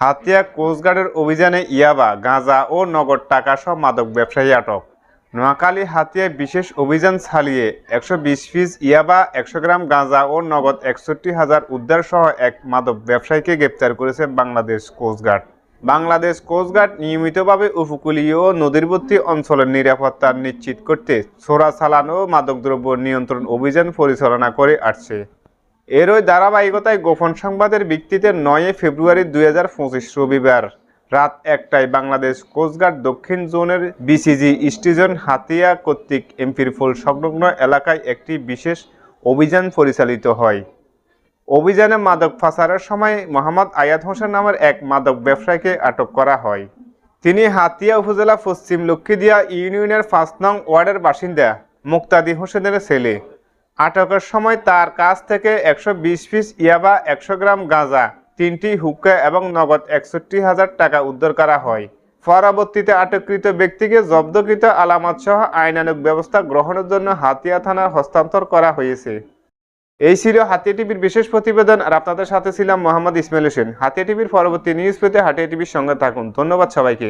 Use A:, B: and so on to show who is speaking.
A: হাতিয়া কোস্টগার্ডের অভিযানে ইয়াবা, গাঁজা ও নগদ টাকা সহ মাদক ব্যবসায়ী আটক। নোয়াখালী হাতিয়ায় বিশেষ অভিযান চালিয়ে একশো বিশ পিস ইয়াবা, একশো গ্রাম গাঁজা ও নগদ একষট্টি হাজার উদ্ধার সহ এক মাদক ব্যবসায়ীকে গ্রেপ্তার করেছে বাংলাদেশ কোস্টগার্ড। বাংলাদেশ কোস্টগার্ড নিয়মিতভাবে উপকূলীয় নদীরবর্তী অঞ্চলের নিরাপত্তা নিশ্চিত করতে ছোড়া চালান মাদকদ্রব্য নিয়ন্ত্রণ অভিযান পরিচালনা করে আসছে। এরই ধারাবাহিকতায় গোপন সংবাদের ভিত্তিতে নয় ফেব্রুয়ারি দুই হাজার পঁচিশ রবিবার রাত একটায় বাংলাদেশ কোস্টগার্ড দক্ষিণ জোনের বিসিজি স্টেশন হাতিয়া কর্তৃক এমপির ফুল সংলগ্ন এলাকায় একটি বিশেষ অভিযান পরিচালিত হয়। অভিযানে মাদক পাচারের সময় মোহাম্মদ আয়াত হোসেন নামের এক মাদক ব্যবসায়ীকে আটক করা হয়। তিনি হাতিয়া উপজেলা পশ্চিম লক্ষ্মীদিয়া ইউনিয়নের পাঁচ নং ওয়ার্ডের বাসিন্দা মুক্তাদি হোসেনের ছেলে। আটকের সময় তার কাছ থেকে একশো বিশ পিস ইয়াবা, একশো গ্রাম গাঁজা, তিনটি হুক্কা এবং নগদ একষট্টি হাজার টাকা উদ্ধার করা হয়। পরবর্তীতে আটককৃত ব্যক্তিকে জব্দকৃত আলামত সহ আইনানুগ ব্যবস্থা গ্রহণের জন্য হাতিয়া থানার হস্তান্তর করা হয়েছে। এই ছিল হাতিয়া টিভির বিশেষ প্রতিবেদন, আর আপনাদের সাথে ছিলাম মোহাম্মদ ইসমাইল হোসেন। হাতিয়া টিভির পরবর্তী নিউজ পেতে হাতিয়া টিভির সঙ্গে থাকুন। ধন্যবাদ সবাইকে।